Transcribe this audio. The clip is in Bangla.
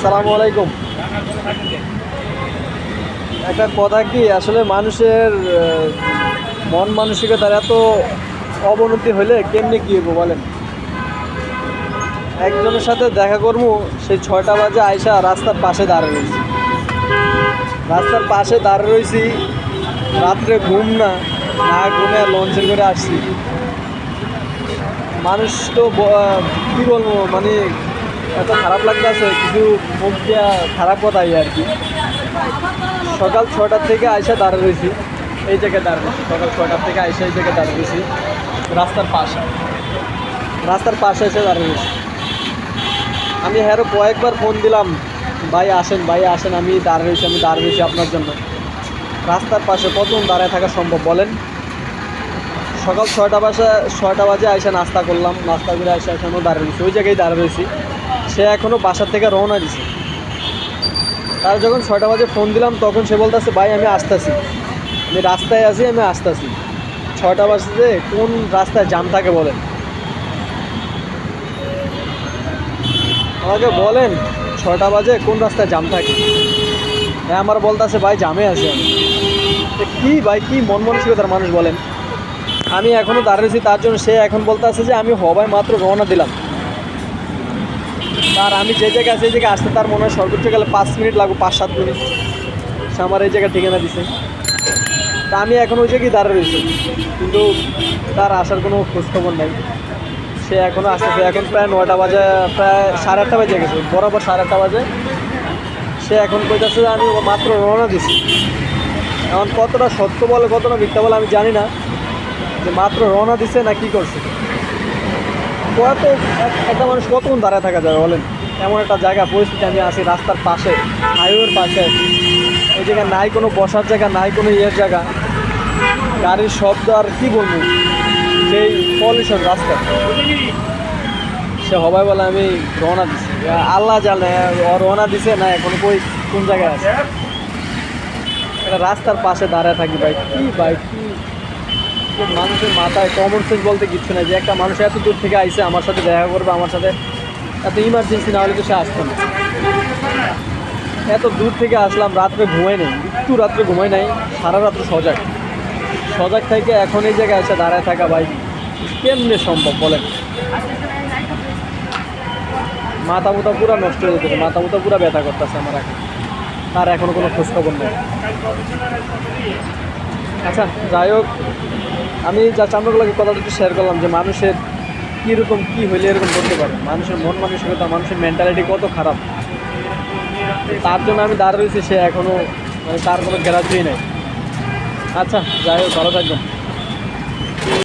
আসসালামু আলাইকুম। একটা কথা কি, আসলে মানুষের মন মানসিকতার এত অবনতি হলে কেমনি কি বলেন? একজনের সাথে দেখা করব সেই ছয়টা বাজে আয়সা রাস্তার পাশে দাঁড়িয়ে রয়েছি। রাস্তার পাশে দাঁড়িয়ে রয়েছি, রাত্রে ঘুম না না ঘুমে লঞ্চে করে আসছি। মানুষ তো কী বলব মানে এত খারাপ লাগতেছে কিছু মুখ দিয়া খারাপ কথাই আর কি। সকাল ছটার থেকে আইসা দাঁড়িয়ে রয়েছি, এই জায়গায় দাঁড়িয়ে রয়েছি। সকাল ছটার থেকে আইসা এই জায়গায় দাঁড়িয়ে রয়েছি, রাস্তার পাশে। রাস্তার পাশে এসে দাঁড়িয়ে রয়েছি। আমি হ্যাঁ কয়েকবার ফোন দিলাম, ভাই আসেন ভাই আসেন, আমি দাঁড়িয়ে রয়েছি, আমি দাঁড়িয়ে রয়েছি আপনার জন্য। রাস্তার পাশে কতক্ষণ দাঁড়ায় থাকা সম্ভব বলেন? সকাল ছয়টা বাজে ছয়টা বাজে আইসা নাস্তা করলাম, নাস্তা করে আইসা এখনও দাঁড়িয়ে রয়েছি, ওই জায়গায় দাঁড়িয়ে রয়েছি। সে এখনও বাসার থেকে রওনা দিছে। তার যখন ছয়টা বাজে ফোন দিলাম, তখন সে বলতেছে, ভাই, আমি আসতেছি। আমি রাস্তায় আছি, আমি আসতেছি। ছয়টা বাজে কোন রাস্তায় জাম থাকে বলেন। আমাকে বলেন, ছয়টা বাজে, কোন রাস্তায় জাম থাকে? হ্যাঁ আমার বলতেছে, ভাই, জামে আছি আমি। কী, ভাই, কী মন মানসিকতার মানুষ বলেন? আমি এখনও দাঁড়িয়েছি তার জন্য সে এখন বলতে আছে যে, আমি হবাই মাত্র রওনা দিলাম। তার আমি যে জায়গায় আছি, এই জায়গায় আসতে তার মনে হয় সর্বোচ্চ গেলে পাঁচ মিনিট লাগবে, পাঁচ, সাত মিনিট। সে আমার এই জায়গায় ঠিকানা দিছে। তা আমি এখন ওই জায়গায় দাঁড়িয়ে রয়েছি, কিন্তু তার আসার কোনো খোঁজখবর নাই। সে এখনও আসতেছে এখন প্রায় নয়টা বাজে, প্রায় সাড়ে আটটা বাজে গেছে, বরাবর সাড়ে আটটা বাজে। সে এখন কইতাছে আমি মাত্র রওনা দিছি। এখন কতটা সত্য বলে, কতটা মিথ্যা বলে আমি জানি না, যে মাত্র রওনা দিছে না কি করছে। কত একটা মানুষ কতক্ষণ দাঁড়ায় থাকা যাবে বলেন? এমন একটা জায়গা, পরিস্থিতি আমি আছি রাস্তার পাশে, হাইওয়ের পাশে। ওই জায়গায় নাই কোনো বসার জায়গা, নাই কোনো ইয়ের জায়গা। গাড়ির শব্দ আর কী বলব? সেই পলিউশন রাস্তা। সে হবাই বলে আমি রওনা দিছি। আল্লাহ জানে রওনা দিছে না, এখন কই, কোন জায়গায় আছে? একটা রাস্তার পাশে দাঁড়ায় থাকি ভাই। কি ভাই, কি মানুষের মাথায় কমন সেন্স বলতে কিচ্ছু নাই। যে একটা মানুষ এত দূর থেকে আইসে আমার সাথে দেখা করবে, আমার সাথে এত ইমার্জেন্সি না হলে তো সে আসতো না। এত দূর থেকে আসলাম, রাত্রে ঘুমাই নেই, একটু রাত্রে ঘুমাই নাই, সারা রাত্রে সজাগ। সজাগ থেকে এখন এই জায়গায় এসে দাঁড়ায় থাকা ভাই, কেমনে সম্ভব বলেন? মাথা মুথা পুরো নষ্ট হয়ে যেতেছে মাথা মুথা পুরো ব্যথা করতেছে আমার এখন। তার এখনও কোনো খোঁজখবর নেই। আচ্ছা যাই হোক আমি যা চান্দ্রকলাকে কথাটা একটু শেয়ার করলাম যে মানুষের কীরকম কী হইলে এরকম করতে পারে? মানুষের মন মানসিকতা, মানুষের মেন্টালিটি কত খারাপ? তার জন্য আমি দাঁড় রয়েছি, সে এখনও মানে তার কোনো গ্যারাজই নেই। আচ্ছা যাই হোক, ভালো থাকবেন।